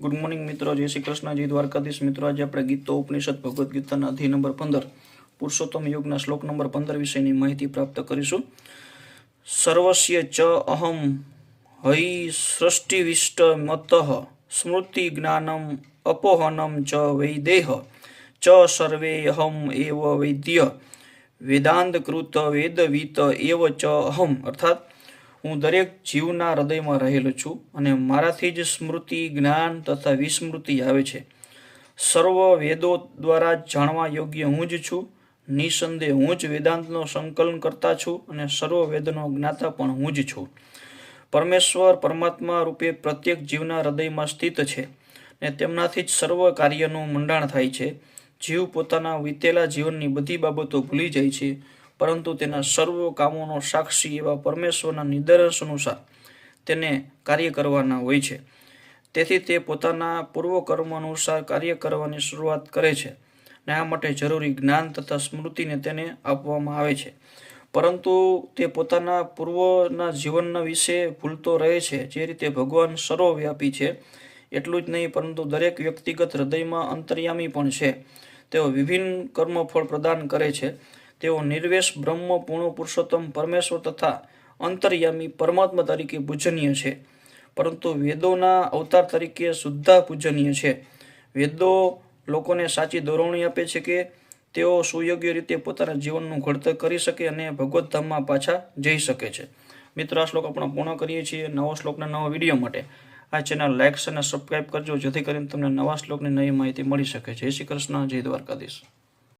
Good morning મિત્રો, જય શ્રી કૃષ્ણ, જય દ્વારકાધીશ મિત્રો. આજે આપણે ગીતો, ઉપનિષદ, ભગવદ્ ગીતાના અધ્યાય નંબર પંદર, પુરુષોત્તમ યોગના શ્લોક નંબર પંદર વિશેની માહિતી પ્રાપ્ત કરીશું. સર્વસ્ય ચ અહમ હૈ સૃષ્ટિવિષ્ટ મત, સ્મૃતિ જ્ઞાનમ અપોહનમ ચ વૈદેહ, ચ સર્વે અહમ એવ વૈદ્ય વેદાંત કૃત વેદવિત એવ ચ અહમ. અર્થાત હું દરેક જીવના હૃદયમાં રહેલો છું અને મારાથી જ સ્મૃતિ, જ્ઞાન તથા વિસ્મૃતિ આવે છે. સર્વ વેદો દ્વારા જાણવા યોગ્ય હું જ છું, નિસંદેહ હું જ વેદાંતનો સંકલન કરતા છું અને સર્વ વેદનો જ્ઞાતા પણ હું જ છું. પરમેશ્વર પરમાત્મા રૂપે પ્રત્યેક જીવના હૃદયમાં સ્થિત છે ને તેમનાથી જ સર્વ કાર્યનું મંડાણ થાય છે. જીવ પોતાના વીતેલા જીવનની બધી બાબતો ભૂલી જાય છે. પરંતુ તેના સર્વ કામોનો સાક્ષી એવા પરમેશ્વરના નિર્દેશ અનુસાર તેને કાર્ય કરવાના હોય છે. તેથી તે પોતાના પૂર્વ કર્મ અનુસાર કાર્ય કરવાની શરૂઆત કરે છે ને આ માટે જરૂરી જ્ઞાન તથા સ્મૃતિને તેને આપવામાં આવે છે. પરંતુ તે પોતાના પૂર્વના જીવનના વિશે ભૂલતો રહે છે. જે રીતે ભગવાન સર્વવ્યાપી છે, એટલું જ નહીં, પરંતુ દરેક વ્યક્તિગત હૃદયમાં અંતર્યામી પણ છે. તેઓ વિભિન્ન કર્મફળ પ્રદાન કરે છે તેઓ નિર્વેશ, બ્રહ્મ, પૂર્ણ, પુરુષોત્તમ, પરમેશ્વર તથા અંતર્યામી પરમાત્મા તરીકે પૂજનીય છે. પરંતુ વેદોના અવતાર તરીકે શુદ્ધા પૂજનીય છે. વેદો લોકોને સાચી દોરવણી આપે છે કે તેઓ સુયોગ્ય રીતે પોતાના જીવનનું ઘડતર કરી શકે અને ભગવત ધામમાં પાછા જઈ શકે છે. મિત્રો, આ શ્લોક આપણે પૂર્ણ કરીએ છીએ નવો શ્લોકના નવા વીડિયો માટે. આ ચેનલ લાઇક્સ અને સબસ્ક્રાઇબ કરજો, જેથી કરીને તમને નવા શ્લોકની નવી માહિતી મળી શકે જય શ્રી કૃષ્ણ, જય દ્વારકાધીશ.